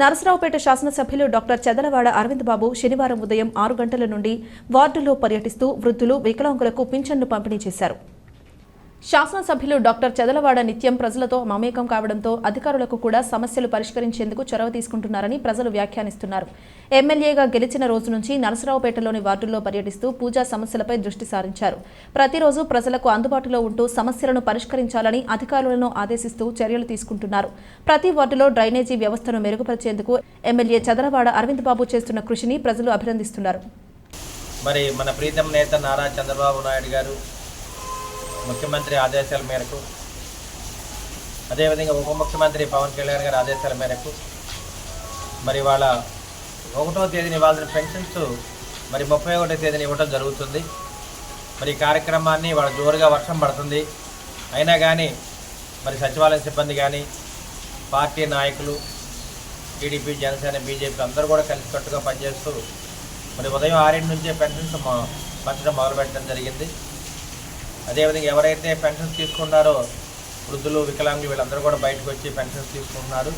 నరసరావుపేట శాసనసభ్యులు డాక్టర్ చెదలవాడ అరవింద్ బాబు శనివారం ఉదయం ఆరు గంటల నుండి వార్డులో పర్యటిస్తూ వృద్ధులు వికలాంగులకు పింఛన్ను పంపిణీ చేశారు. శాసనసభ్యులు డాక్టర్ చెదలవాడ నిత్యం ప్రజలతో మమేకం కావడంతో అధికారులకు కూడా సమస్యలు పరిష్కరించేందుకు చొరవ తీసుకుంటున్నారని ప్రజలు వ్యాఖ్యానిస్తున్నారు. ఎమ్మెల్యేగా గెలిచిన రోజు నుంచి నరసరావుపేటలోని వార్డుల్లో పర్యటిస్తూ పూజా సమస్యలపై దృష్టి సారించారు. ప్రతిరోజు ప్రజలకు అందుబాటులో ఉంటూ సమస్యలను పరిష్కరించాలని అధికారులను ఆదేశిస్తూ చర్యలు తీసుకుంటున్నారు. ప్రతి వార్డులో డ్రైనేజీ వ్యవస్థను మెరుగుపరిచేందుకు ఎమ్మెల్యే చదలవాడ అరవింద్ బాబు చేస్తున్న కృషిని ప్రజలు అభినందిస్తున్నారు. మరి మన ప్రీతం నేత నారా చంద్రబాబు నాయుడు గారు ముఖ్యమంత్రి ఆదేశాల మేరకు అదేవిధంగా ఉప ముఖ్యమంత్రి పవన్ కళ్యాణ్ గారి ఆదేశాల మేరకు మరి వాళ్ళ ఒకటో తేదీని ఇవ్వాల్సిన పెన్షన్స్ మరి ముప్పై ఒకటో తేదీని ఇవ్వడం జరుగుతుంది. మరి ఈ కార్యక్రమాన్ని వాళ్ళ జోరుగా వర్షం పడుతుంది. అయినా కానీ మరి సచివాలయం సిబ్బంది కానీ పార్టీ నాయకులు టీడీపీ జనసేన బీజేపీ అందరూ కూడా కలిసికట్టుగా పనిచేస్తూ మరి ఉదయం ఆరింటి నుంచే పెన్షన్స్ మా- పంచడం మొదలుపెట్టడం జరిగింది. అదేవిధంగా ఎవరైతే పెన్షన్స్ తీసుకున్నారో వృద్ధులు వికలాంగులు వీళ్ళందరూ కూడా బయటకు వచ్చి పెన్షన్స్ తీసుకుంటున్నారు.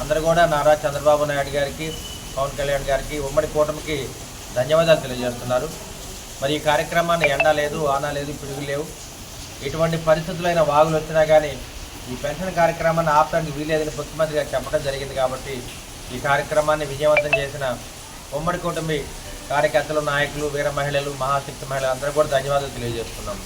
అందరూ కూడా నారా చంద్రబాబు నాయుడు గారికి పవన్ కళ్యాణ్ గారికి ఉమ్మడి కూటమికి ధన్యవాదాలు తెలియజేస్తున్నారు. మరి ఈ కార్యక్రమాన్ని ఎండ లేదు ఆనా లేదు పిడుగు లేవు. ఎటువంటి పరిస్థితులైన వాగులు వచ్చినా కానీ ఈ పెన్షన్ కార్యక్రమాన్ని ఆపడానికి వీలేదని ముఖ్యమంత్రి గారు చెప్పడం జరిగింది కాబట్టి ఈ కార్యక్రమాన్ని విజయవంతం చేసిన ఉమ్మడి కూటమి కార్యకర్తలు నాయకులు వీర మహిళలు మహాశక్తి మహిళలు అందరూ కూడా ధన్యవాదాలు తెలియజేస్తున్నాము